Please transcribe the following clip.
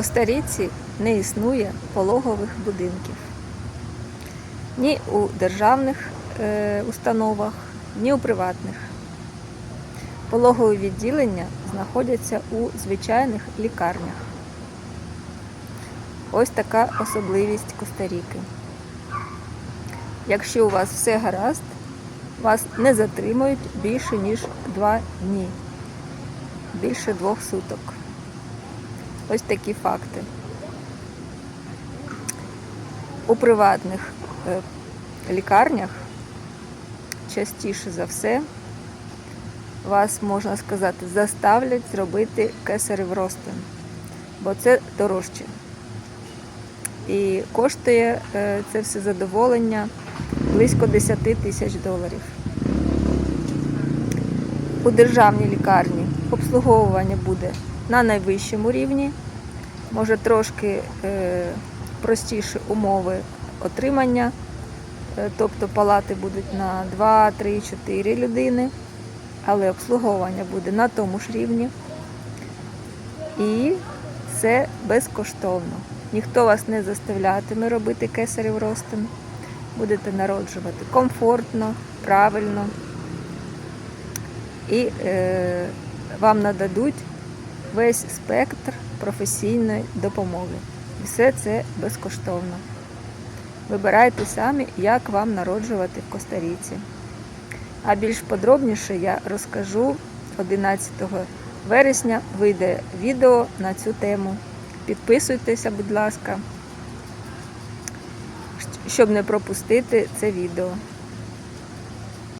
Коста-Ріці не існує пологових будинків. Ні у державних е, установах, ні у приватних. Пологові відділення знаходяться у звичайних лікарнях. Ось така особливість Коста-Ріки. Якщо у вас все гаразд, вас не затримують більше, ніж два дні, більше двох суток. Ось такі факти. У приватних е, лікарнях частіше за все вас, можна сказати, заставлять зробити кесарів розтин, бо це дорожче. І коштує е, це все задоволення близько 10 тисяч доларів. У державній лікарні обслуговування буде на найвищому рівні, може трошки е, простіші умови отримання, е, тобто палати будуть на 2, 3, 4 людини, але обслуговування буде на тому ж рівні. І це безкоштовно. Ніхто вас не заставлятиме робити кесарів розтин. Будете народжувати комфортно, правильно. І е, вам нададуть весь спектр професійної допомоги. І все це безкоштовно. Вибирайте самі, як вам народжувати в Коста-Ріці. А більш подробніше я розкажу 11 вересня вийде відео на цю тему. Підписуйтеся, будь ласка, щоб не пропустити це відео.